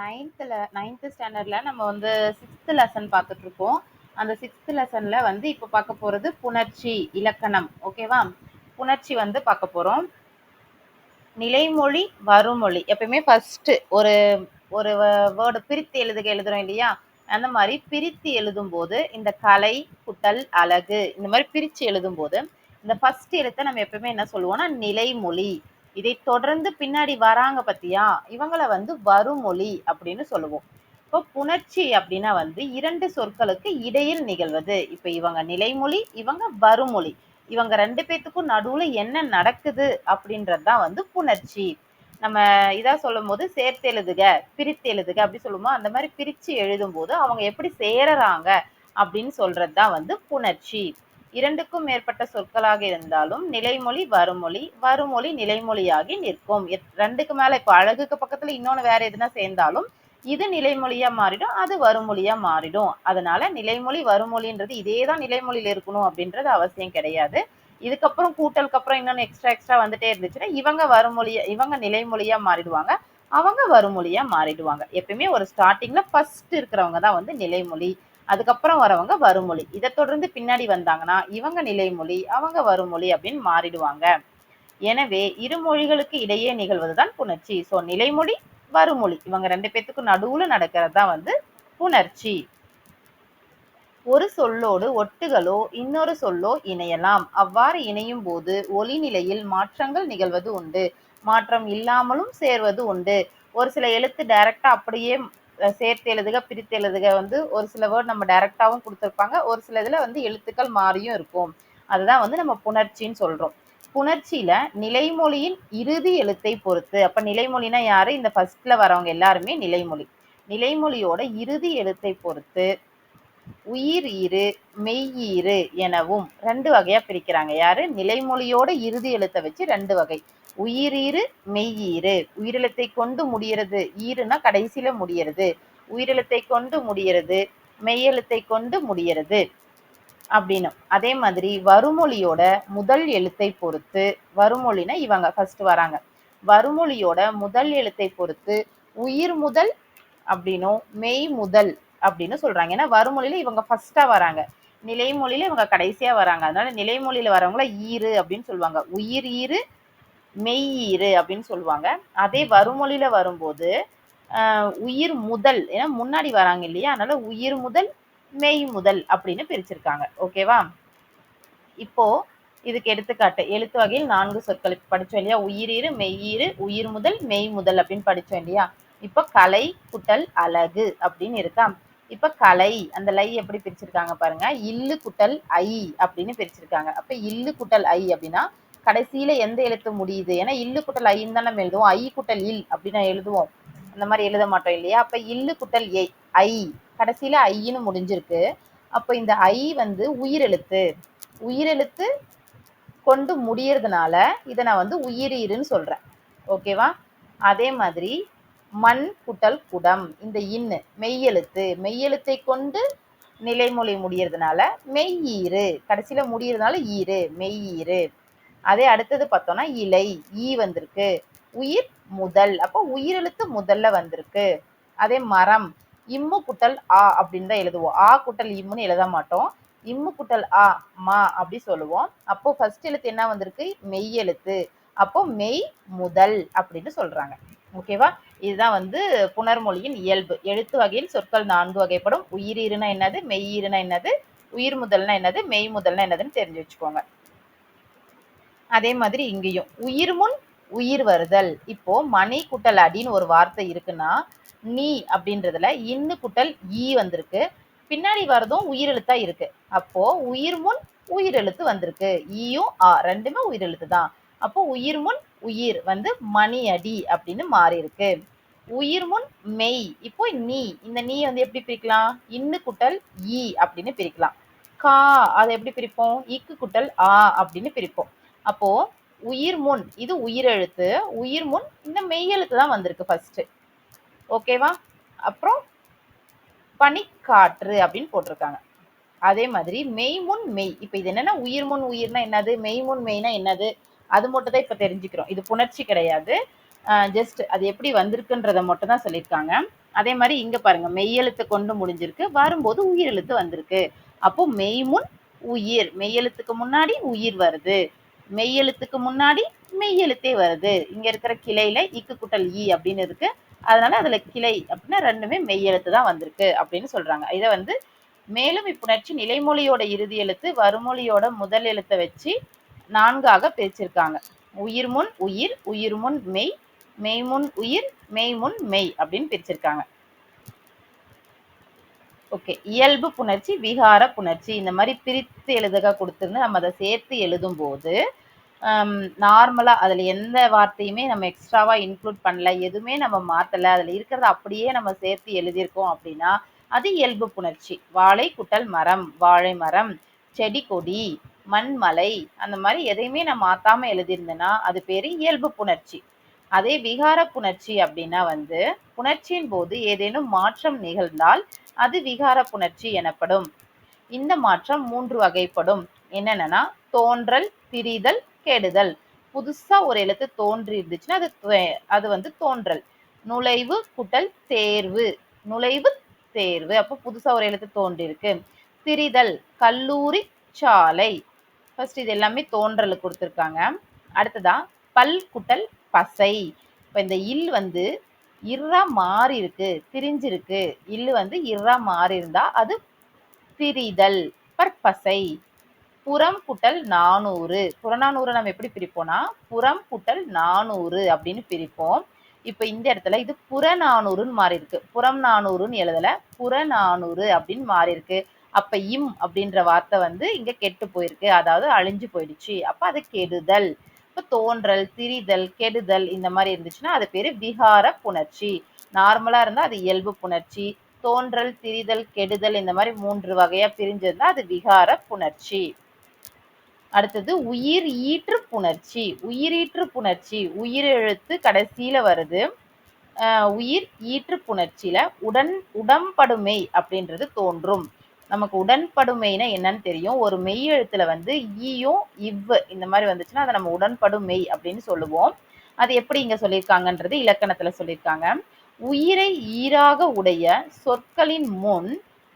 நைன்த்தில் ninth ஸ்டாண்டர்டில் நம்ம வந்து சிக்ஸ்த்து லெசன் பார்த்துட்ருக்கோம். அந்த சிக்ஸ்த்து லெசனில் வந்து இப்போ பார்க்க போகிறது புணர்ச்சி இலக்கணம். ஓகேவா புணர்ச்சி வந்து பார்க்க போகிறோம் நிலைமொழி வருமொழி எப்பயுமே ஃபஸ்ட்டு ஒரு ஒரு வேர்டு பிரித்து எழுதுக எழுதுறோம் இல்லையா? அந்த மாதிரி பிரித்து எழுதும்போது இந்த கலை குட்டல் அழகு இந்த மாதிரி பிரித்து எழுதும்போது இந்த ஃபஸ்ட் எழுத்தை நம்ம எப்பயுமே என்ன சொல்லுவோம்னா நிலைமொழி. இதை தொடர்ந்து பின்னாடி வராங்க பத்தியா? இவங்கள வந்து வருமொழி அப்படின்னு சொல்லுவோம். இப்போ புணர்ச்சி அப்படின்னா வந்து இரண்டு சொற்களுக்கு இடையில் நிகழ்வது. இப்போ இவங்க நிலைமொழி இவங்க வருமொழி இவங்க ரெண்டு பேத்துக்கும் நடுவுல என்ன நடக்குது அப்படின்றது தான் வந்து புணர்ச்சி. நம்ம இதா சொல்லும் போது சேர்த்து எழுதுக பிரித்து எழுதுக அப்படி சொல்லுமோ அந்த மாதிரி பிரிச்சு எழுதும் போது அவங்க எப்படி சேரறாங்க அப்படின்னு சொல்றது தான் வந்து புணர்ச்சி. இரண்டுக்கும் மேற்பட்ட சொற்களாக இருந்தாலும் நிலைமொழி வருமொழி வருமொழி நிலைமொழியாகி நிற்கும். ரெண்டுக்கு மேல இப்போ அழகுக்கு பக்கத்துல இன்னொன்னு வேற எதுனா சேர்ந்தாலும் இது நிலைமொழியா மாறிடும் அது வருமொழியா மாறிடும். அதனால நிலைமொழி வருமொழின்றது இதே தான் நிலைமொழியில இருக்கணும் அப்படின்றது அவசியம் கிடையாது. இதுக்கப்புறம் கூட்டலுக்கு அப்புறம் இன்னொன்று எக்ஸ்ட்ரா எக்ஸ்ட்ரா வந்துட்டே இருந்துச்சுன்னா இவங்க வருமொழியா இவங்க நிலைமொழியா மாறிடுவாங்க அவங்க வருமொழியா மாறிடுவாங்க. எப்பயுமே ஒரு ஸ்டார்டிங்ல ஃபர்ஸ்ட் இருக்கிறவங்க தான் வந்து நிலைமொழி. அதுக்கப்புறம் வரவங்க வருமொழி இதை தொடர்ந்து பின்னாடி வந்தாங்கன்னா இவங்க நிலைமொழி அவங்க வருமொழி அப்படின்னு மாறிடுவாங்க. எனவே இரு மொழிகளுக்கு இடையே நிகழ்வதுதான் புணர்ச்சி. ஸோ நிலைமொழி வருமொழி இவங்க ரெண்டு பேத்துக்கும் நடுவுல நடக்கிறது தான் வந்து புணர்ச்சி. ஒரு சொல்லோடு ஒட்டுகளோ இன்னொரு சொல்லோ இணையலாம். அவ்வாறு இணையும் போது ஒளி நிலையில் மாற்றங்கள் நிகழ்வது உண்டு. மாற்றம் இல்லாமலும் சேர்வது உண்டு. ஒரு சில எழுத்து டைரக்டா அப்படியே சேர்த்து எழுதுக பிரித்து எழுதுக வந்து ஒரு சில வேர்ட் நம்ம டைரக்டாவும் கொடுத்துருப்பாங்க. ஒரு சில இதில் வந்து எழுத்துக்கள் மாறியும் இருக்கும். அதுதான் வந்து நம்ம புணர்ச்சின்னு சொல்கிறோம் புணர்ச்சியில நிலைமொழியின் இறுதி எழுத்தை பொறுத்து. அப்ப நிலைமொழினா யாரு? இந்த ஃபர்ஸ்ட்ல வரவங்க எல்லாருமே நிலைமொழி. நிலைமொழியோட இறுதி எழுத்தை பொறுத்து உயிர் ஈறு மெய்யீறு எனவும் ரெண்டு வகையா பிரிக்கிறாங்க. யாரு? நிலைமொழியோட இறுதி எழுத்தை வச்சு ரெண்டு வகை. உயிரீறு மெய்யீறு. உயிரிழத்தை கொண்டு முடிகிறது. ஈறுனா கடைசியில முடிகிறது. உயிரிழத்தை கொண்டு முடிகிறது. மெய்யெழுத்தை கொண்டு முடிகிறது. அப்படின்னு அதே மாதிரி வருமொழியோட முதல் எழுத்தை பொறுத்து வருமொழினா இவங்க ஃபர்ஸ்ட் வராங்க. வருமொழியோட முதல் எழுத்தை பொறுத்து உயிர் முதல் அப்படின்னும் மெய் முதல் அப்படின்னு சொல்றாங்க. ஏன்னா வருமொழியில இவங்க ஃபர்ஸ்டா வராங்க. நிலைமொழியில இவங்க கடைசியா வராங்க. அதனால நிலைமொழியில வரவங்கள ஈறு அப்படின்னு சொல்லுவாங்க. உயிர் ஈறு மெய்யீறு அப்படின்னு சொல்லுவாங்க. அதே வருமொழியில வரும்போது உயிர் முதல் ஏன்னா முன்னாடி வராங்க இல்லையா? அதனால உயிர் முதல் மெய் முதல் அப்படின்னு பிரிச்சிருக்காங்க. ஓகேவா இப்போ இதுக்கு எடுத்துக்காட்டு எழுத்து வகையில் நான்கு சொற்கள் படிச்சோம் இல்லையா? உயிரீறு மெய்யீறு உயிர் முதல் மெய் முதல் அப்படின்னு படிச்சோம் இல்லையா? இப்ப கலை குட்டல் அழகு அப்படின்னு இருக்கா? இப்ப கலை அந்த லை எப்படி பிரிச்சிருக்காங்க பாருங்க. இல்லு குட்டல் ஐ அப்படின்னு பிரிச்சிருக்காங்க. அப்ப இல்லு குட்டல் ஐ அப்படின்னா கடைசியில எந்த எழுத்து முடியுது? ஏன்னா இல்லு குட்டல் ஐன்னு தான் நம்ம எழுதுவோம். ஐ குட்டல் இல் அப்படின்னு எழுதுவோம். அந்த மாதிரி எழுத மாட்டோம் இல்லையா? அப்ப இல்லு குட்டல் ஏ ஐ. கடைசியில ஐன்னு முடிஞ்சிருக்கு. அப்போ இந்த ஐ வந்து உயிரெழுத்து. உயிரெழுத்து கொண்டு முடியறதுனால இதை நான் வந்து உயிரீருன்னு சொல்றேன். ஓகேவா அதே மாதிரி மண் குட்டல் குடம் இந்த இன்னு மெய்யெழுத்து. மெய்யெழுத்தை கொண்டு நிலைமொழி முடியறதுனால மெய்யீரு கடைசியில முடியறதுனால ஈரு மெய்யீரு அதே அடுத்தது பார்த்தோம்னா இலை ஈ வந்திருக்கு. உயிர் முதல். அப்போ உயிரெழுத்து முதல்ல வந்திருக்கு. அதே மரம் இம்மு குட்டல் ஆ அப்படின்னு தான் எழுதுவோம். ஆ குட்டல் இம்முன்னு எழுத மாட்டோம். இம்மு குட்டல் ஆ மா அப்படி சொல்லுவோம். அப்போ ஃபர்ஸ்ட் எழுத்து என்ன வந்திருக்கு? மெய் எழுத்து. அப்போ மெய் முதல் அப்படின்னு சொல்றாங்க. ஓகேவா இதுதான் வந்து புனர்மொழியின் இயல்பு. எழுத்து வகையில் சொற்கள் நான்கு வகைப்படும். உயிரீருனா என்னது? மெய்யீருனா என்னது? உயிர் முதல்னா என்னது? மெய் முதல்னா என்னதுன்னு தெரிஞ்சு வச்சுக்கோங்க. அதே மாதிரி இங்கேயும். உயிர் முன் உயிர் வருதல். இப்போ மணி குட்டல் அடின்னு ஒரு வார்த்தை இருக்குன்னா நீ அப்படின்றதுல இன்னு குட்டல் ஈ வந்திருக்கு. பின்னாடி வரதும் உயிரெழுத்தா இருக்கு. அப்போ உயிர் முன் உயிரெழுத்து வந்திருக்கு. ஈயும் ஆ ரெண்டுமே உயிரெழுத்து தான் அப்போ உயிர் முன் உயிர் வந்து மணி அடி அப்படின்னு மாறி இருக்கு உயிர் முன் மெய் இப்போ நீ. இந்த நீ வந்து எப்படி பிரிக்கலாம்? இன்னு குட்டல் ஈ அப்படின்னு பிரிக்கலாம். கா அதை எப்படி பிரிப்போம்? இக்கு குட்டல் ஆ அப்படின்னு பிரிப்போம். அப்போ உயிர் முன் இது உயிரெழுத்து உயிர் முன் இந்த மெய்யெழுத்து தான் வந்திருக்கு ஃபர்ஸ்ட் ஓகேவா அப்புறம் பனிக்காற்று அப்படின்னு போட்டிருக்காங்க. அதே மாதிரி மெய் முன் மெய். இப்போ இது என்னன்னா உயிர் முன் உயிர்னா என்னது? மெய் முன் மெய்னா என்னது? அது மட்டும் தான் இப்போ தெரிஞ்சுக்கிறோம். இது புணர்ச்சி கிடையாது. ஜஸ்ட் அது எப்படி வந்திருக்குன்றதை மட்டும் தான் சொல்லியிருக்காங்க. அதே மாதிரி இங்க பாருங்க மெய்யெழுத்து கொண்டு முடிஞ்சிருக்கு. வரும்போது உயிரெழுத்து வந்திருக்கு. அப்போ மெய்முன் உயிர். மெய்யெழுத்துக்கு முன்னாடி உயிர் வருது. மெய்யெழுத்துக்கு முன்னாடி மெய்யெழுத்தே வருது. இங்க இருக்கிற கிளையில இக்கு குட்டல் ஈ அப்படின்னு இருக்கு. அதனால அதுல கிளை அப்படின்னா ரெண்டுமே மெய்யெழுத்து தான் வந்திருக்கு அப்படின்னு சொல்றாங்க. இதை வந்து மேலும் இப்புணர்ச்சி நிலைமொழியோட இறுதி எழுத்து வருமொழியோட முதல் எழுத்தை வச்சு நான்காக பிரிச்சிருக்காங்க. உயிர் முன் உயிர் உயிர் முன் மெய் மெய்முன் உயிர் மெய்முன் மெய் அப்படின்னு பிரிச்சிருக்காங்க. ஓகே. இயல்பு புணர்ச்சி விகார புணர்ச்சி இந்த மாதிரி பிரித்து எழுதுக கொடுத்துருந்து நம்ம அதை சேர்த்து எழுதும் போது நார்மலாக அதில் எந்த வார்த்தையுமே நம்ம எக்ஸ்ட்ராவாக இன்க்ளூட் பண்ணல எதுவுமே நம்ம மாற்றலை அதில் இருக்கிறத அப்படியே நம்ம சேர்த்து எழுதியிருக்கோம் அப்படின்னா அது இயல்பு புணர்ச்சி. வாழை குட்டல் மரம் வாழை மரம் செடி கொடி மண்மலை அந்த மாதிரி எதையுமே நான் மாத்தாம எழுதியிருந்தேன்னா அது பேரு இயல்பு புணர்ச்சி. அதே விகார புணர்ச்சி அப்படின்னா வந்து புணர்ச்சியின் போது ஏதேனும் மாற்றம் நிகழ்ந்தால் அது விகார புணர்ச்சி எனப்படும். இந்த மாற்றம் மூன்று வகைப்படும். என்னென்னா தோன்றல் பிரிதல் கெடுதல். புதுசா ஒரு எழுத்து தோன்றி இருந்துச்சுன்னா அது அது வந்து தோன்றல். நுழைவு குட்டல் தேர்வு. நுழைவு தேர்வு. அப்போ புதுசா ஒரு எழுத்து தோன்றி இருக்கு பிரிதல் கல்லூரி சாலை. ஃபர்ஸ்ட் இது எல்லாமே தோன்றல் கொடுத்துருக்காங்க. அடுத்ததான் பல் குட்டல் பசை. இப்போ இந்த இல் வந்து இறா மாறி இருக்கு திரிஞ்சிருக்கு. இல்லு வந்து இறா மாறி இருந்தா அது பிரிதல் பற்பசை. புறம் குட்டல் நானூறு. புறநானூறு நம்ம எப்படி பிரிப்போம்னா புறம் குட்டல் நானூறு அப்படின்னு பிரிப்போம். இப்போ இந்த இடத்துல இது புறநானூறுன்னு மாறி இருக்கு புறம் நானூறுன்னு எழுதல புறநானூறு அப்படின்னு மாறி இருக்கு அப்ப இம் அப்படின்ற வார்த்தை வந்து இங்க கெட்டு போயிருக்கு. அதாவது அழிஞ்சு போயிடுச்சு. அப்ப அது கெடுதல். இப்ப தோன்றல் திரிதல் கெடுதல் இந்த மாதிரி இருந்துச்சுன்னா அது பேரு விகார புணர்ச்சி. நார்மலா இருந்தா அது இயல்பு புணர்ச்சி. தோன்றல் திரிதல் கெடுதல் இந்த மாதிரி மூன்று வகையா பிரிஞ்சிருந்தா அது விகார புணர்ச்சி. அடுத்தது உயிர் ஈற்று புணர்ச்சி உயிரீற்று புணர்ச்சி உயிரெழுத்து கடைசியில வருது. உயிர் ஈற்று புணர்ச்சியில உடன் உடம்படுமை அப்படின்றது தோன்றும். நமக்கு உடன்படுமைனா என்னன்னு தெரியும். ஒரு மெய் எழுத்துல வந்து ஈயும் இவ் இந்த மாதிரி வந்துச்சுன்னா அதை நம்ம உடன்படுமை மெய் அப்படின்னு சொல்லுவோம். அது எப்படி இங்க சொல்லியிருக்காங்கன்றது இலக்கணத்துல சொல்லியிருக்காங்க. உயிரை ஈராக உடைய சொற்களின் முன்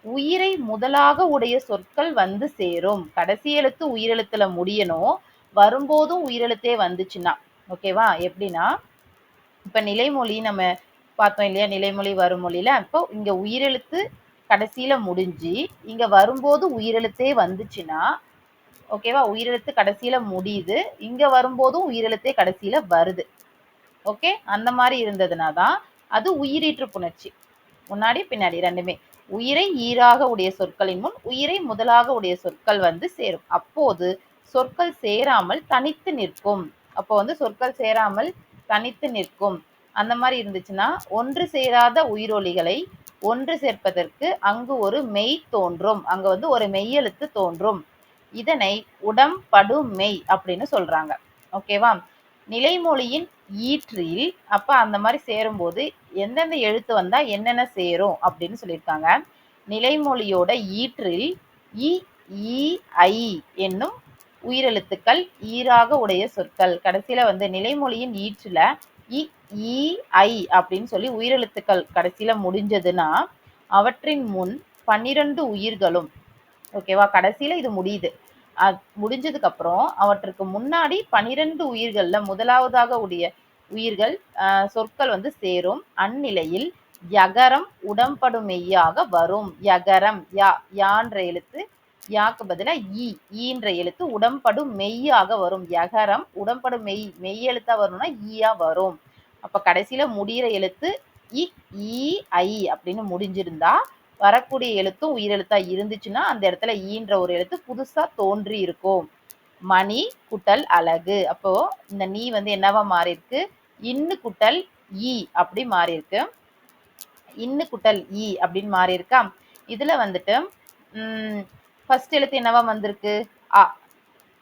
உயிரை முதலாக உடைய சொற்கள் வந்து சேரும். கடைசி எழுத்து உயிரெழுத்துல முடியணும். வரும்போதும் உயிரெழுத்தே வந்துச்சுன்னா ஓகேவா? எப்படின்னா இப்ப நிலைமொழி நம்ம பார்த்தோம் இல்லையா? நிலைமொழி வருமொழியில இப்போ இங்க உயிரெழுத்து கடைசியில முடிஞ்சு இங்க வரும்போது உயிரெழுத்தே வந்துச்சுன்னா ஓகேவா? உயிரெழுத்து கடைசியில முடியுது. இங்க வரும்போதும் உயிரெழுத்தே கடைசியில வருது. ஓகே? அந்த மாதிரி இருந்ததுனா தான் அது உயிரீற்று புணர்ச்சி. முன்னாடி பின்னாடி ரெண்டுமே. உயிரை ஈராக உடைய சொற்களின் முன் உயிரை முதலாக உடைய சொற்கள் வந்து சேரும். அப்போது சொற்கள் சேராமல் தனித்து நிற்கும். அப்போ வந்து சொற்கள் சேராமல் தனித்து நிற்கும். அந்த மாதிரி இருந்துச்சுன்னா ஒன்று சேராத உயிரொலிகளை ஒன்று சேர்ப்பதற்கு அங்கு ஒரு மெய் தோன்றும். அங்க வந்து ஒரு மெய்யெழுத்து தோன்றும். இதனை உடம்படு மெய் அப்படின்னு சொல்றாங்க. ஓகேவா? நிலைமொழியின் ஈற்றில் அப்ப அந்த மாதிரி சேரும்போது எந்தெந்த எழுத்து வந்தா என்னென்ன சேரும் அப்படின்னு சொல்லியிருக்காங்க. நிலைமொழியோட ஈற்றில் இ ஈ ஐ என்னும் உயிரெழுத்துக்கள் ஈராக உடைய சொற்கள். கடைசியில வந்து நிலைமொழியின் ஈற்றில் இ ஈ ஐ அப்படின்னு சொல்லி உயிரெழுத்துக்கள் கடைசியில முடிஞ்சதுன்னா அவற்றின் முன் பன்னிரண்டு உயிர்களும் ஓகேவா? கடைசியில இது முடியுது. முடிஞ்சதுக்கு அப்புறம் அவற்றுக்கு முன்னாடி பனிரெண்டு உயிர்கள்ல முதலாவதாக உடைய உயிர்கள் சொற்கள் வந்து சேரும். அந்நிலையில் யகரம் உடம்படுமெய்யாக வரும். யகரம் யா யான்ற எழுத்து யாக்கு பதிலா ஈ ஈன்ற எழுத்து உடம்படும் மெய்யாக வரும். யகரம் உடம்படும் மெய் மெய் எழுத்தா வரும்னா ஈயா வரும். அப்ப கடைசியில முடிகிற எழுத்து இ ஈ ஐ அப்படின்னு முடிஞ்சிருந்தா வரக்கூடிய எழுத்தும் உயிரெழுத்தா இருந்துச்சுன்னா அந்த இடத்துல ஈன்ற ஒரு எழுத்து புதுசா தோன்றி இருக்கும். மணி குட்டல் அழகு. அப்போ இந்த நீ வந்து என்னவா மாறி இருக்கு இன்னு குட்டல் ஈ அப்படி மாறி இருக்கு இன்னு குட்டல் ஈ அப்படின்னு மாறி இருக்கா இதுல வந்துட்டு உம் ஃபர்ஸ்ட் எழுத்து என்னவா வந்திருக்கு? ஆ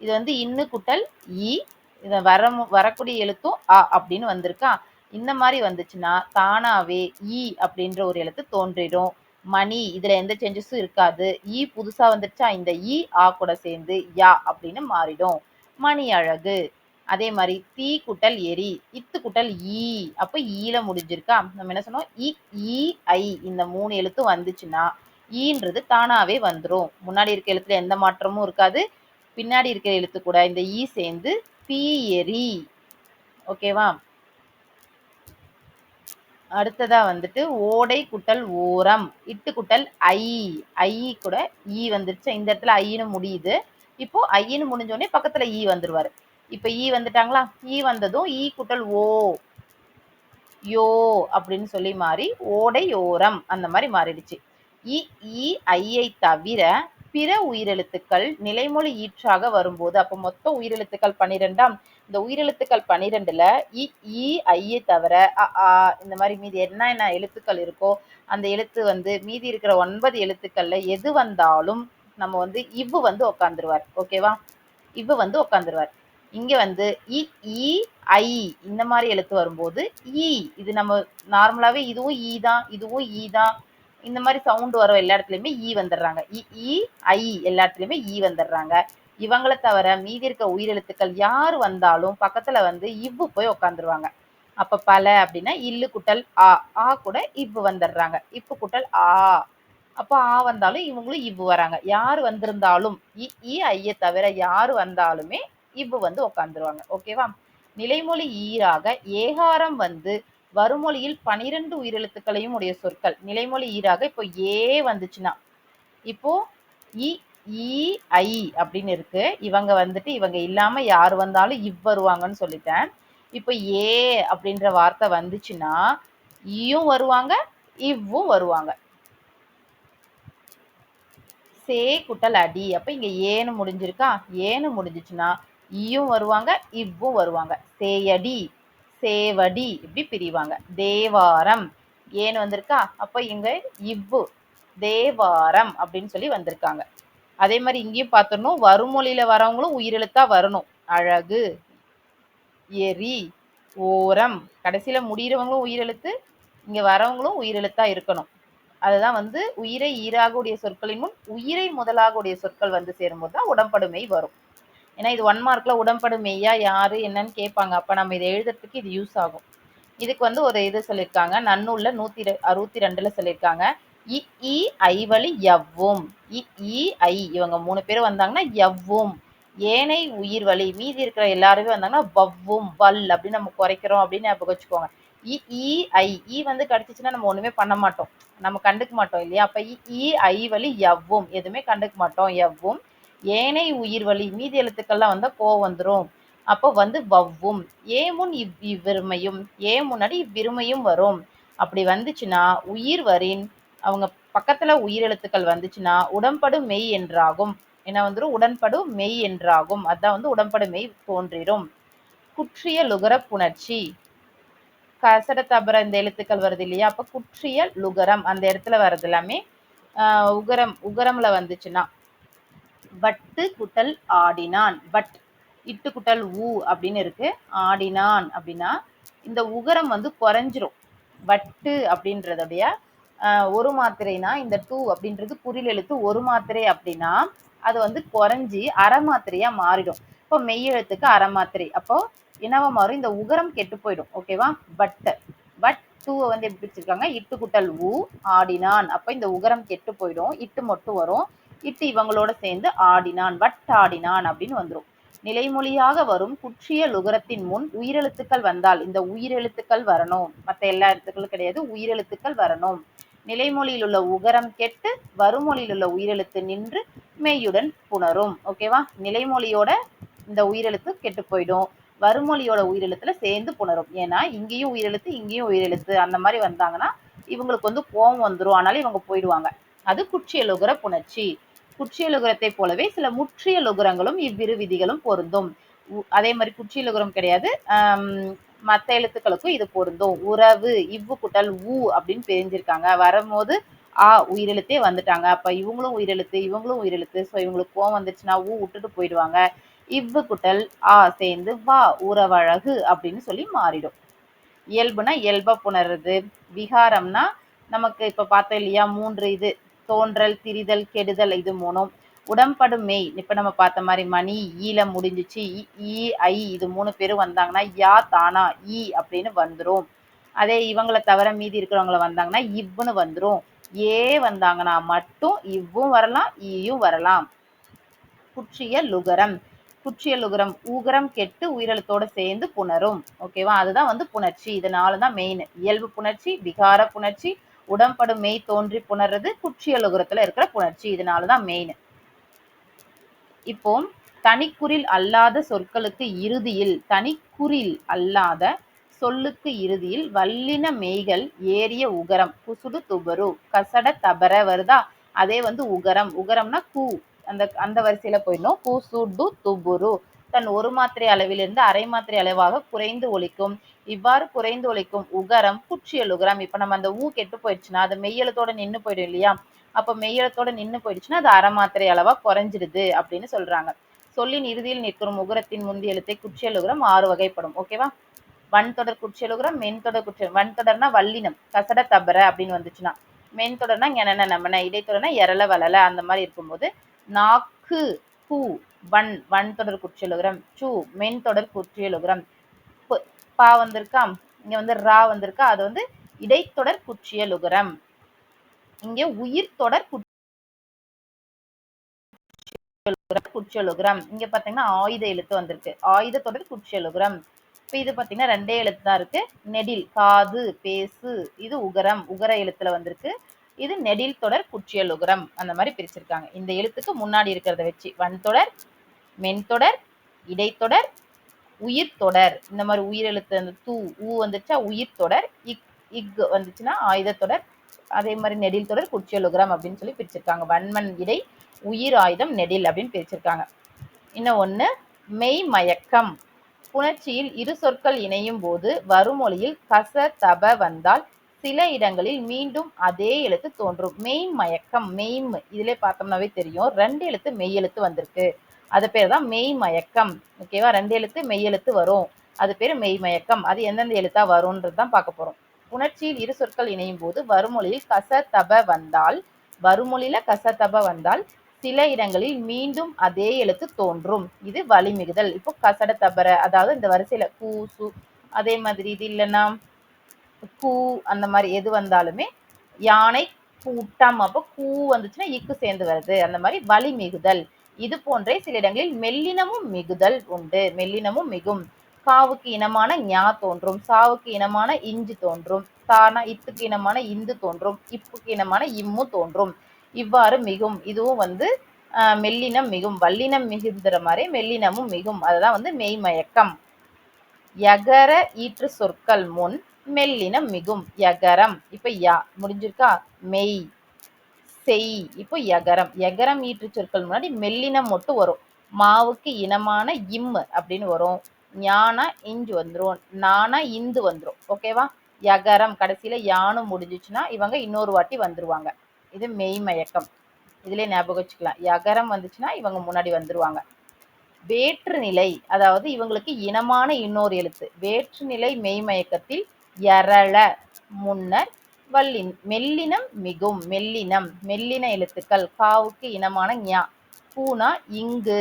இது வந்து இன்னு குட்டல் ஈ. இதை வர வரக்கூடிய எழுத்தும் அ அப்படின்னு வந்திருக்கா? இந்த மாதிரி வந்துச்சுன்னா தானாவே ஈ அப்படின்ற ஒரு எழுத்து தோன்றிடும். மணி இதுல எந்த சேஞ்சஸும் இருக்காது. ஈ புதுசா வந்துருச்சா இந்த ஈ ஆ கூட சேர்ந்து யா அப்படின்னு மாறிடும். மணி அழகு. அதே மாதிரி தீ குட்டல் எரி இத்து குட்டல் ஈ. அப்ப ஈல முடிஞ்சிருக்கா. நம்ம என்ன சொன்னோம்? இ ஈ ஐ இந்த மூணு எழுத்து வந்துச்சுன்னா ஈன்றது தானாவே வந்துடும் முன்னாடி இருக்க எழுத்துல எந்த மாற்றமும் இருக்காது. பின்னாடி இருக்கிற எழுத்து கூட இந்த ஈ சேர்ந்து பீ எரி. ஓகேவா? அடுத்ததா வந்துட்டு ஓடை குட்டல் ஓரம் இட்டு குட்டல் ஐ ஐ கூட ஈ வந்துருச்சு. இந்த இடத்துல ஐன்னு முடியுது. இப்போ ஐன்னு முடிஞ்சோடனே பக்கத்தில் பக்கத்துல ஈ வந்துருவாரு. இப்ப ஈ வந்துட்டாங்களா? ஈ வந்ததும் ஈ குட்டல் ஓ யோ அப்படின்னு சொல்லி மாறி ஓடை ஓரம் அந்த மாதிரி மாறிடுச்சு. இ ஐயை தவிர பிற உயிரெழுத்துக்கள் நிலைமொழி ஈற்றாக வரும்போது அப்ப மொத்தம் உயிரெழுத்துக்கள் பன்னிரெண்டாம். இந்த உயிரெழுத்துக்கள் பன்னிரெண்டுல இ ஈ தவிர அ ஆ இந்த மாதிரி மீதி என்ன என்ன எழுத்துக்கள் இருக்கோ அந்த எழுத்து வந்து மீதி இருக்கிற ஒன்பது எழுத்துக்கள்ல எது வந்தாலும் நம்ம வந்து இவ்வு வந்து உட்காந்துருவார் ஓகேவா? இவ்வு வந்து உட்காந்துருவார் இங்க வந்து இ ஈ ஐ இந்த மாதிரி எழுத்து வரும்போது ஈ இது நம்ம நார்மலாவே இதுவும் ஈ தான் இதுவும் ஈ தான் இந்த மாதிரி சவுண்ட் வரும் எல்லா இடத்துலயுமே ஈ வந்துடுறாங்க. இ இ ஐ எல்லா இடத்துலயுமே ஈ e வந்துடுறாங்க. இவங்களை தவிர மீதி இருக்க உயிரெழுத்துக்கள் யார் வந்தாலும் பக்கத்துல வந்து இவ்வு போய் உட்காந்துருவாங்க அப்ப பல அப்படின்னா இல்லு குட்டல் ஆ ஆ கூட இவ்வு வந்துடுறாங்க. இப்பு குட்டல் ஆ. அப்போ ஆ வந்தாலும் இவங்களும் இவ்வு வராங்க. யார் வந்திருந்தாலும் இ இ ஐய தவிர யார் வந்தாலுமே இவ்வு வந்து உட்காந்துருவாங்க ஓகேவா? நிலைமொழி ஈராக ஏகாரம் வந்து வருமொழியில் பனிரெண்டு உயிரெழுத்துக்களையும் உடைய சொற்கள். நிலைமொழி ஈராக இப்போ ஏ வந்துச்சுன்னா. இப்போ இ ஈ ஐ அப்படின்னு இருக்கு. இவங்க வந்துட்டு இவங்க இல்லாம யார் வந்தாலும் இவ் வருவாங்கன்னு சொல்லிட்டேன். இப்போ ஏ அப்படின்ற வார்த்தை வந்துச்சுன்னா இயும் வருவாங்க இவ்வும் வருவாங்க. சே குட்டல் அடி. அப்ப இங்க ஏன்னு முடிஞ்சிருக்கா? ஏன்னு முடிஞ்சிச்சுன்னா ஈயும் வருவாங்க இவ்வும் வருவாங்க. சேயடி. சேவடி இப்படி பிரிவாங்க. தேவாரம். ஏன்னு வந்திருக்கா? அப்போ இங்க இவ்வு தேவாரம் அப்படின்னு சொல்லி வந்திருக்காங்க. அதே மாதிரி இங்கேயும் பார்த்துடணும் வருமொழியில வரவங்களும் உயிரெழுத்தா வரணும். அழகு எரி ஓரம். கடைசியில முடிகிறவங்களும் உயிரெழுத்து இங்க வரவங்களும் உயிரெழுத்தா இருக்கணும். அதுதான் வந்து உயிரை ஈராக சொற்களின் முன் உயிரை முதலாக சொற்கள் வந்து சேரும்போது தான் உடம்படுமை வரும். ஏன்னா இது ஒன் மார்க்ல மெய்யா யாரு என்னன்னு கேட்பாங்க. அப்ப நம்ம இதை எழுதுறதுக்கு இது யூஸ் ஆகும். இதுக்கு வந்து ஒரு இது சொல்லியிருக்காங்க நன்னூல்ல நூத்தி ரெ- அறுபத்தி ரெண்டுல சொல்லியிருக்காங்க இ ஈ ஐவழி எவ்வும் இ ஐ. இவங்க மூணு பேரும் வந்தாங்கன்னா எவ்வும் ஏனை உயிர் வழி. மீதி இருக்கிற எல்லாருமே வந்தாங்கன்னா வவ்வும் வல் அப்படின்னு நம்ம குறைக்கிறோம் அப்படின்னு ஞாபகம் வச்சுக்கோங்க. இ ஐ. இ வந்து கிடைச்சிச்சுன்னா நம்ம ஒண்ணுமே பண்ண மாட்டோம். நம்ம கண்டுக்க மாட்டோம் இல்லையா? அப்ப இ ஐ வழி எவ்வும் எதுவுமே கண்டுக்க மாட்டோம். எவ்வும் ஏனை உயிர் வழி மீதி எழுத்துக்கள்லாம் வந்தால் கோவம் வந்துடும் அப்போ வந்து வவ்வும் ஏ முன் இவ் இவ்விருமையும் ஏ முன்னாடி இவ்விருமையும் வரும். அப்படி வந்துச்சுன்னா உயிர் வரின் அவங்க பக்கத்துல உயிரெழுத்துக்கள் வந்துச்சுன்னா உடம்படு மெய் என்றாகும். என்ன வந்துடும் உடன்படு மெய் என்றாகும். அதான் வந்து உடம்படு மெய் தோன்றிடும் குற்றிய லுகர புணர்ச்சி. கசட இந்த எழுத்துக்கள் வருது இல்லையா? அப்போ குற்றிய லுகரம் அந்த இடத்துல வர்றது எல்லாமே உகரம் உகரம்ல வந்துச்சுன்னா வட்டு குட்டல் ஆடினான். பட் இட்டு குட்டல் ஊ அப்படின்னு இருக்கு. ஆடினான் அப்படின்னா இந்த உகரம் வந்து குறைஞ்சிரும். வட்டு அப்படின்றதுடைய ஒரு மாத்திரைனா இந்த டூ அப்படின்றது குறில் எழுத்து. ஒரு மாத்திரை அப்படின்னா அது வந்து குறைஞ்சி அரை மாத்திரையா மாறிடும். இப்போ மெய் எழுத்துக்கு அரை மாத்திரை. அப்போ என்னவா மாறும்? இந்த உகரம் கெட்டு போயிடும். ஓகேவா பட் பட் டூவை வந்து எப்படி பிடிச்சிருக்காங்க இட்டு குட்டல் ஊ ஆடினான். அப்போ இந்த உகரம் கெட்டு போயிடும். இட்டு மட்டும் வரும். இட்டு இவங்களோட சேர்ந்து ஆடினான் வட்டாடினான் அப்படின்னு வந்துடும் நிலைமொழியாக வரும் குற்றிய லுகரத்தின் முன் உயிரெழுத்துக்கள் வந்தால் இந்த உயிரெழுத்துக்கள் வரணும். மற்ற எல்லா எழுத்துக்களும் கிடையாது உயிரெழுத்துக்கள் வரணும். நிலைமொழியில் உள்ள உகரம் கெட்டு வருமொழியில் உள்ள உயிரெழுத்து நின்று மெய்யுடன் புணரும். ஓகேவா நிலைமொழியோட இந்த உயிரெழுத்து கெட்டு போயிடும். வருமொழியோட உயிரெழுத்துல சேர்ந்து புணரும். ஏன்னா இங்கேயும் உயிரெழுத்து இங்கேயும் உயிரெழுத்து அந்த மாதிரி வந்தாங்கன்னா இவங்களுக்கு வந்து கோவம் வந்துடும் ஆனாலும் இவங்க போயிடுவாங்க. அது குற்றியலுகர புணர்ச்சி. குற்றியலுகரத்தை போலவே சில முற்றியலுகரங்களும் இவ்விரு விதிகளும் பொருந்தும். உ- அதே மாதிரி குற்றியலுகரம் கிடையாது. மற்ற எழுத்துக்களுக்கும் இது பொருந்தும். உறவு இவ்வு குட்டல் ஊ அப்படின்னு பிரிஞ்சிருக்காங்க. வரும்போது ஆ உயிரெழுத்தே வந்துட்டாங்க. அப்ப இவங்களும் உயிரெழுத்து இவங்களும் உயிரெழுத்து. ஸோ இவங்களுக்கு கோவம் வந்துச்சுன்னா ஊ விட்டுட்டு போயிடுவாங்க. இவ்வு குட்டல் ஆ சேர்ந்து வா உறவழகு அப்படின்னு சொல்லி மாறிடும். இயல்புனா இயல்பா புணர்றது. விகாரம்னா நமக்கு இப்ப பார்த்தோம் இல்லையா மூன்று இது. தோன்றல் திரிதல் கெடுதல் இது மூணும் உடம்படும் மெய். இப்ப நம்ம பார்த்த மாதிரி மணி ஈல முடிஞ்சிச்சு. ஈ ஐ இது மூணு பேரும் வந்தாங்கன்னா யா தானா இ அப்படின்னு வந்துடும் அதே இவங்களை தவிர மீதி இருக்கிறவங்கள வந்தாங்கன்னா இவ்வுன்னு வந்துடும் ஏ வந்தாங்கன்னா மட்டும் இவ்வும் வரலாம் ஈயும் வரலாம். குற்றிய லுகரம். குற்றிய லுகரம் ஊகரம் கெட்டு உயிரெழுத்தோட சேர்ந்து புணரும். ஓகேவா? அதுதான் வந்து புணர்ச்சி. இதனால தான் மெயின் இயல்பு புணர்ச்சி விகார புணர்ச்சி உடம்படும் மெய் தோன்றி புணர்றது குற்றியலுகுரத்துல இருக்கிற புணர்ச்சி. இதனாலதான் மெயின் இப்போ தனிக்குறில் அல்லாத சொற்களுக்கு இறுதியில் தனிக்குறில் அல்லாத சொல்லுக்கு இறுதியில் வல்லின மெய்கள் ஏறிய உகரம். குசுடு துபரு கசட தபர வருதா? அதே வந்து உகரம். உகரம்னா கூ. அந்த அந்த வரிசையில போயிடணும். கூசுடு துபுரு. தன் ஒரு மாத்திரை அளவிலிருந்து அரை மாத்திரை அளவாக குறைந்து ஒழிக்கும் இவ்வாறு குறைந்து ஒழிக்கும் உகரம் குற்றியல் உகரம். இப்ப நம்ம அந்த ஊ கெட்டு போயிடுச்சுன்னா அது மெய்யெழுத்தோட நின்னு போயிடும் இல்லையா? அப்ப மெய்யெழுத்தோட நின்னு போயிடுச்சுன்னா அது அரை மாத்திரை அளவா குறைஞ்சிடுது அப்படின்னு சொல்றாங்க. சொல்லின் இறுதியில் நிற்கும் உகரத்தின் முந்தைய எழுத்தை குற்றியல் உகரம் ஆறு வகைப்படும். ஓகேவா வன்தொடர் குற்றியலுகரம் மென் தொடர் குற்றியல். வல்லினம் கசட தபர அப்படின்னு வந்துச்சுன்னா. மென் தொடர்னா என்ன நம்மன இடைத்தொடர்னா எரல வளல அந்த மாதிரி இருக்கும்போது நாக்கு பூ வன் வன் தொடர் குற்றியலுகரம் சு மென் தொடர் குற்றியலுகரம் பா வந்திருக்கா? இங்க வந்து ரா வந்திருக்கா? அது வந்து இடைத்தொடர் குற்றியலுகரம் இங்க உயிர் தொடர் குற்றியலுகரம் இங்க பாத்தீங்கன்னா ஆயுத எழுத்து வந்திருக்கு. ஆயுத தொடர் குற்றியலுகரம் இப்ப இது பாத்தீங்கன்னா ரெண்டே எழுத்து தான் இருக்கு. நெடில் காது பேசு இது உகரம் உகர எழுத்துல வந்திருக்கு. இது நெடில் தொடர் குற்றியலுகரம் அந்த மாதிரி பிரிச்சிருக்காங்க. இந்த எழுத்துக்கு முன்னாடி இருக்கிறத வச்சு. வன் தொடர் மென் தொடர் இடைத்தொடர் உயிர் தொடர். இந்த மாதிரி உயிர் எழுத்து அந்த தூ ஊ வந்துச்சா உயிர் தொடர். இக் இக் வந்துச்சுன்னா ஆயுத தொடர். அதே மாதிரி நெடில் தொடர் குச்சியலுகிரம் அப்படின்னு சொல்லி பிரிச்சிருக்காங்க. வன்மன் இடை உயிர் ஆயுதம் நெடில் அப்படின்னு பிரிச்சிருக்காங்க. இன்னும் ஒண்ணு மெய் மயக்கம். புணர்ச்சியில் இரு சொற்கள் இணையும் போது வருமொழியில் கச தப வந்தால் சில இடங்களில் மீண்டும் அதே எழுத்து தோன்றும். மெய் மயக்கம் மெய்ம் இதுல பார்த்தோம்னாவே தெரியும். ரெண்டு எழுத்து மெய் எழுத்து வந்திருக்கு. அது பேர் தான் மெய் மயக்கம் ஓகேவா ரெண்டு எழுத்து மெய் எழுத்து வரும். அது பேர் மெய் மயக்கம் அது எந்தெந்த எழுத்தா வரும்ன்றது தான் பார்க்க போறோம். உணர்ச்சியில் இரு சொற்கள் இணையும் போது வருமொழியில் கசதப வந்தால் வருமொழியில கசதப வந்தால் சில இடங்களில் மீண்டும் அதே எழுத்து தோன்றும். இது வலிமிகுதல். இப்போ கசட தபர அதாவது இந்த வரிசையில கூ சு அதே மாதிரி இது இல்லைன்னா கூ அந்த மாதிரி எது வந்தாலுமே யானை கூட்டம். அப்போ கூ வந்துச்சுன்னா இக்கு சேர்ந்து வருது. அந்த மாதிரி வலிமிகுதல். இது போன்றே சில இடங்களில் மெல்லினமும் மிகுதல் உண்டு. மெல்லினமும் மிகும். காவுக்கு இனமான ஞா தோன்றும். சாவுக்கு இனமான இஞ்சு தோன்றும். தானா இத்துக்கு இனமான இந்து தோன்றும். இப்புக்கு இனமான இம்மு தோன்றும். இவ்வாறு மிகும். இதுவும் வந்து மெல்லினம் மிகும். வல்லினம் மிகுந்துற மாதிரி மெல்லினமும் மிகும். அதுதான் வந்து மெய்மயக்கம். யகர ஈற்று சொற்கள் முன் மெல்லினம் மிகும். யகரம். இப்ப யா. முடிஞ்சிருக்கா? மெய். செய். இப்போ யகரம். எகரம் ஈற்று சொற்கள் முன்னாடி மெல்லினம் மட்டும் வரும். மாவுக்கு இனமான இம் அப்படின்னு வரும். ஞானா இஞ்சு வந்துடும் நானா இந்து வந்துடும் ஓகேவா யகரம். கடைசியில யானும் முடிஞ்சிச்சுன்னா இவங்க இன்னொரு வாட்டி வந்துருவாங்க. இது மெய்மயக்கம். இதுல ஞாபகம் வச்சுக்கலாம். யகரம் வந்துச்சுன்னா இவங்க முன்னாடி வந்துருவாங்க. வேற்று நிலை. அதாவது இவங்களுக்கு இனமான இன்னொரு எழுத்து. வேற்று நிலை மெய்மயக்கத்தில் எரள முன்னர் வல்லின் மெல்லினம் மிகும் மெல்லினம். மெல்லின எழுத்துக்கள் காவுக்கு இனமான ஞா. பூனா இங்கு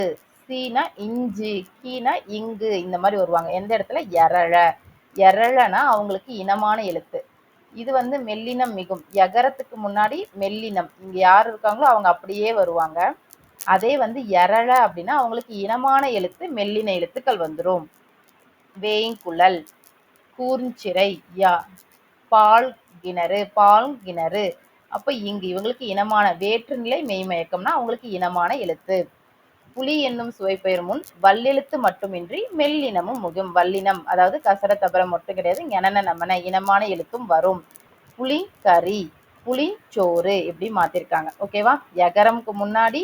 சீனா இஞ்சு கீனா இங்கு இந்த மாதிரி வருவாங்க. எந்த இடத்துல? எரழ. எரழனா அவங்களுக்கு இனமான எழுத்து. இது வந்து மெல்லினம் மிகும். எகரத்துக்கு முன்னாடி மெல்லினம். இங்க யார் இருக்காங்களோ அவங்க அப்படியே வருவாங்க. அதே வந்து எரழ அப்படின்னா அவங்களுக்கு இனமான எழுத்து மெல்லின எழுத்துக்கள் வந்துடும் வேங்குழல் கூர்ஞ்சிறை யா பால் கிணறு பால் கிணறு. அப்ப இங்கு இவங்களுக்கு இனமான வேற்றுநிலை மெய்மயக்கம்னா அவங்களுக்கு இனமான எழுத்து. புலி என்னும் சுவைப்பெயர் முன் வல்லெழுத்து மட்டுமின்றி மெல்லினமும் முகும். வல்லினம் அதாவது கசர தபரம் மட்டும் கிடையாது எனன நமன இனமான எழுத்தும் வரும். புளி கறி சோறு இப்படி மாத்திருக்காங்க. ஓகேவா? எகரம்க்கு முன்னாடி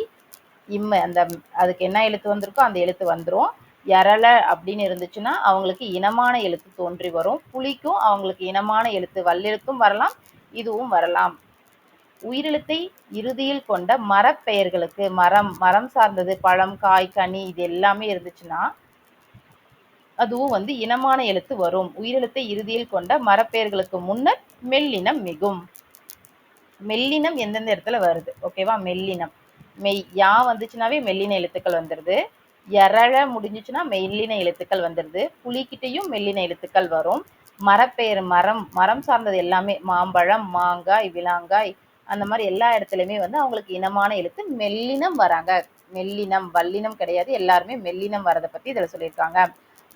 இம்மு அந்த அதுக்கு என்ன எழுத்து வந்திருக்கோ அந்த எழுத்து வந்துடும் எரள அப்படின்னு இருந்துச்சுன்னா அவங்களுக்கு இனமான எழுத்து தோன்றி வரும். புலிக்கும் அவங்களுக்கு இனமான எழுத்து வல்லெழுத்தும் வரலாம் இதுவும் வரலாம். உயிரெழுத்தை இறுதியில் கொண்ட மரப்பெயர்களுக்கு மரம் மரம் சார்ந்தது பழம் காய் கனி இது எல்லாமே இருந்துச்சுன்னா அதுவும் வந்து இனமான எழுத்து வரும். உயிரெழுத்தை இறுதியில் கொண்ட மரப்பெயர்களுக்கு முன்னர் மெல்லினம் மிகும். மெல்லினம் எந்தெந்த இடத்துல வருது? ஓகேவா மெல்லினம். மெய் யா வந்துச்சுனாவே மெல்லின எழுத்துக்கள் வந்துடுது எரழ முடிஞ்சிச்சுன்னா மெல்லின எழுத்துக்கள் வந்துடுது புலிக்கிட்டையும் மெல்லின எழுத்துக்கள் வரும். மரப்பெயர் மரம் மரம் சார்ந்தது எல்லாமே மாம்பழம் மாங்காய் விளாங்காய் அந்த மாதிரி எல்லா இடத்துலையுமே வந்து அவங்களுக்கு இனமான எழுத்து மெல்லினம் வராங்க. மெல்லினம் வல்லினம் கிடையாது. எல்லாருமே மெல்லினம் வரதை பத்தி இதில் சொல்லியிருக்காங்க.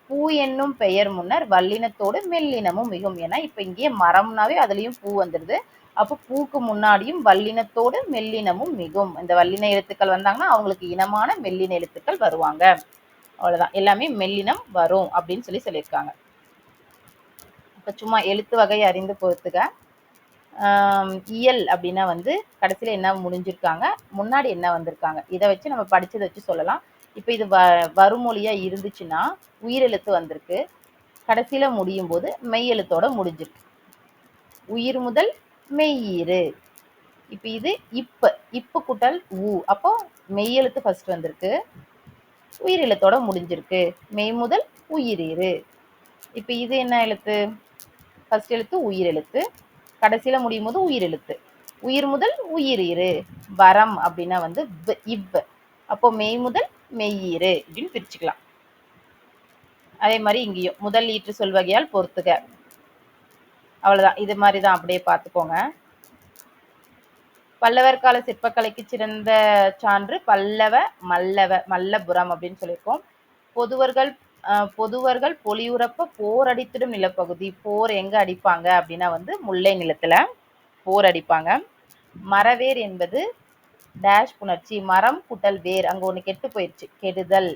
பூ என்னும் பெயர் முன்னர் வல்லினத்தோடு மெல்லினமும் மிகும். ஏன்னா இப்போ இங்கேயே மரம்னாவே அதுலேயும் பூ வந்துடுது அப்போ பூக்கு முன்னாடியும் வல்லினத்தோடு மெல்லினமும் மிகும் இந்த வல்லின எழுத்துக்கள் வந்தாங்கன்னா அவங்களுக்கு இனமான மெல்லின எழுத்துக்கள் வருவாங்க. அவ்வளவுதான். எல்லாமே மெல்லினம் வரும் அப்படின்னு சொல்லி சொல்லியிருக்காங்க. இப்போ சும்மா எழுத்து வகை அறிந்து பொறுத்துக்க இயல் அப்படின்னா வந்து கடைசியில் என்ன முடிஞ்சிருக்காங்க? முன்னாடி என்ன வந்திருக்காங்க? இதை வச்சு நம்ம படிச்சதை வச்சு சொல்லலாம். இப்போ இது வ வருமொழியா இருந்துச்சுன்னா உயிரெழுத்து வந்திருக்கு. கடைசியில முடியும் போது மெய் எழுத்தோட முடிஞ்சிருக்கு. உயிர் முதல் மெய்யிரு. இப்போ இது இப்ப இப்ப குட்டல் ஊ அப்போ மெய்யெழுத்து ஃபர்ஸ்ட் வந்திருக்கு. உயிரெழுத்தோட முடிஞ்சிருக்கு. மெய் முதல் உயிரீரு இப்போ இது என்ன எழுத்து? ஃபர்ஸ்ட் எழுத்து உயிரெழுத்து கடைசியில முடியும் போது உயிரெழுத்து உயிர் முதல் உயிரீரு வரம் அப்படின்னா வந்து இவ். அப்போ மெய் முதல் மெய்யீரு அப்படின்னு பிரிச்சுக்கலாம். அதே மாதிரி இங்கேயும் முதல் ஈற்று சொல்வகையால் பொறுத்துக. அவ்வளோதான் இது மாதிரி தான் அப்படியே பார்த்துக்கோங்க. பல்லவர் கால சிற்பக்கலைக்கு சிறந்த சான்று பல்லவ மல்லவ மல்லபுரம் அப்படின்னு சொல்லியிருக்கோம். பொதுவர்கள் பொதுவர்கள் பொலியுறப்ப போர் அடித்திடும் நிலப்பகுதி போர் எங்க அடிப்பாங்க அப்படின்னா வந்து முல்லை நிலத்துல போர் அடிப்பாங்க. மரவேர் என்பது டேஷ் புணர்ச்சி மரம் குட்டல் வேர் அங்க ஒண்ணு கெட்டு போயிடுச்சு கெடுதல்.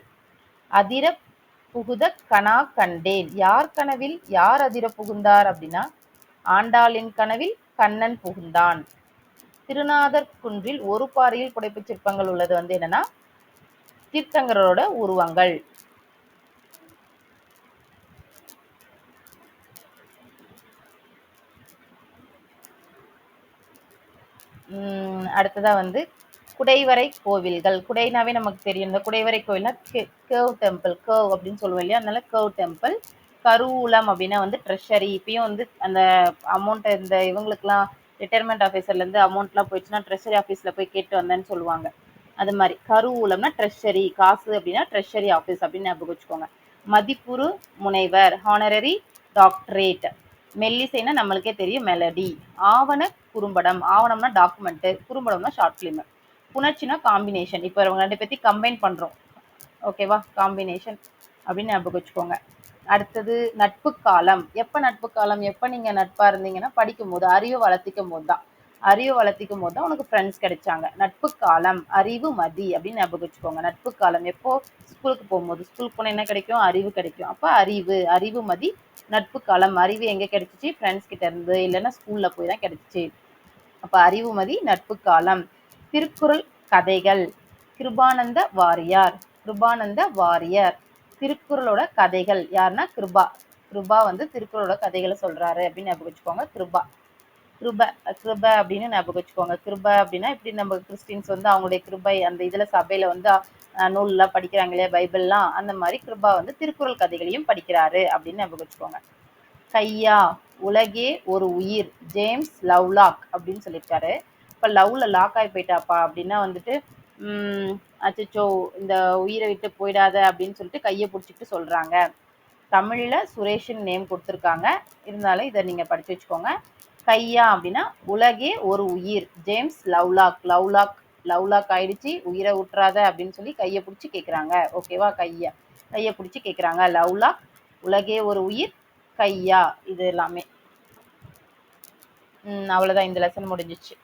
அதிர புகுத கனா கண்டேன். யார் கனவில் யார் அதிர புகுந்தார் அப்படின்னா ஆண்டாளின் கனவில் கண்ணன் புகுந்தான். திருநாதர் குன்றில் ஒரு பாறையில் புடைப்பு சிற்பங்கள் உள்ளது. வந்து என்னன்னா தீர்த்தங்கரோட உருவங்கள். அடுத்ததா வந்து குடைவரை கோவில்கள். குடைனாவே நமக்கு தெரியும். இந்த குடைவரை கோவில்னா கேவ் டெம்பிள் கேவ் அப்படின்னு சொல்லுவோம் இல்லையா? அதனால கேவ் டெம்பிள் கருவூலம் அப்படின்னா வந்து ட்ரெஷரி இப்பயும் வந்து அந்த அமௌண்ட் இந்த இவங்களுக்குலாம் ரிட்டையர்மெண்ட் ஆஃபீஸர்லேருந்து அமௌண்ட்லாம் போயிடுச்சுன்னா ட்ரெஷரி ஆஃபீஸில் போய் கேட்டு வந்தேன்னு சொல்லுவாங்க. அது மாதிரி. கருவூலம்னா ட்ரெஷரி காசு அப்படின்னா ட்ரெஷரி ஆஃபீஸ் அப்படின்னு ஞாபகம் வச்சுக்கோங்க. மதிப்புறு முனைவர் ஹானரரி டாக்டரேட் மெல்லிசைனா நம்மளுக்கே தெரியும் மெலடி ஆவண குறும்படம். ஆவணம்னா டாக்குமெண்ட்டு குறும்படம்னா ஷார்ட் ஃபிலிம் புணர்ச்சினா காம்பினேஷன் இப்போ இவங்க ரெண்டு பேர்த்தையும் கம்பைன் பண்ணுறோம் ஓகேவா காம்பினேஷன் அப்படின்னு ஞாபகம் வச்சுக்கோங்க. அடுத்தது நட்பு காலம். எப்போ நட்பு காலம்? எப்போ நீங்கள் நட்பாக இருந்தீங்கன்னா படிக்கும் போது அறிவை வளர்த்திக்கும் போது தான். அறிவு வளர்த்திக்கும் போது தான் உனக்கு ஃப்ரெண்ட்ஸ் கிடைச்சாங்க. நட்பு காலம் அறிவு மதி அப்படின்னு ஞாபகம் வச்சுக்கோங்க. நட்பு காலம் எப்போ? ஸ்கூலுக்கு போகும்போது. ஸ்கூலுக்கு போனால் என்ன கிடைக்கும்? அறிவு கிடைக்கும். அப்போ அறிவு அறிவு மதி நட்பு காலம். அறிவு எங்கே கிடைச்சிச்சு? ஃப்ரெண்ட்ஸ் கிட்ட இருந்து. இல்லைன்னா ஸ்கூலில் போய் தான் கிடைச்சிச்சு. அப்போ அறிவு மதி நட்பு காலம். திருக்குறள் கதைகள். கிருபானந்த வாரியார். கிருபானந்த வாரியர். திருக்குறளோட கதைகள். யாருன்னா கிருபா. கிருபா வந்து திருக்குறளோட கதைகளை சொல்றாரு அப்படின்னு ஞாபகம் வச்சுக்கோங்க. கிருபா. கிருப கிருப அப்படின்னு ஞாபகம் வச்சுக்கோங்க. கிருப அப்படின்னா இப்படி நம்ம கிறிஸ்டின்ஸ் வந்து அவங்களுடைய கிருபை அந்த இதுல சபையில வந்து நூல்லாம் படிக்கிறாங்க இல்லையா? பைபிள்லாம். அந்த மாதிரி கிருபா வந்து திருக்குறள் கதைகளையும் படிக்கிறாரு அப்படின்னு ஞாபகம் வச்சுக்கோங்க. கையா உலகே ஒரு உயிர். ஜேம்ஸ் லவ்லாக் அப்படின்னு சொல்லியிருக்காரு. இப்போ லவ்ல லாக் ஆகி போயிட்டாப்பா அப்படின்னா வந்துட்டு அச்சோ இந்த உயிரை விட்டு போயிடாத அப்படின்னு சொல்லிட்டு கையை பிடிச்சிட்டு சொல்றாங்க. தமிழ்ல சுரேஷன் நேம் கொடுத்துருக்காங்க. இருந்தாலும் இதை நீங்க படிச்சு வச்சுக்கோங்க. கையா அப்படின்னா உலகே ஒரு உயிர். ஜேம்ஸ் லவ்லாக் லவ்லாக் லவ்லாக் ஆயிடுச்சு உயிரை விட்டுறாத அப்படின்னு சொல்லி கையை பிடிச்சி கேட்குறாங்க ஓகேவா கையா? கையை பிடிச்சி கேட்குறாங்க லவ்லாக் உலகே ஒரு உயிர் கையா? இது எல்லாமே. அவ்வளோதான் இந்த லெசன் முடிஞ்சிச்சு.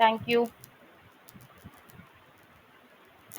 தேங்க்யூ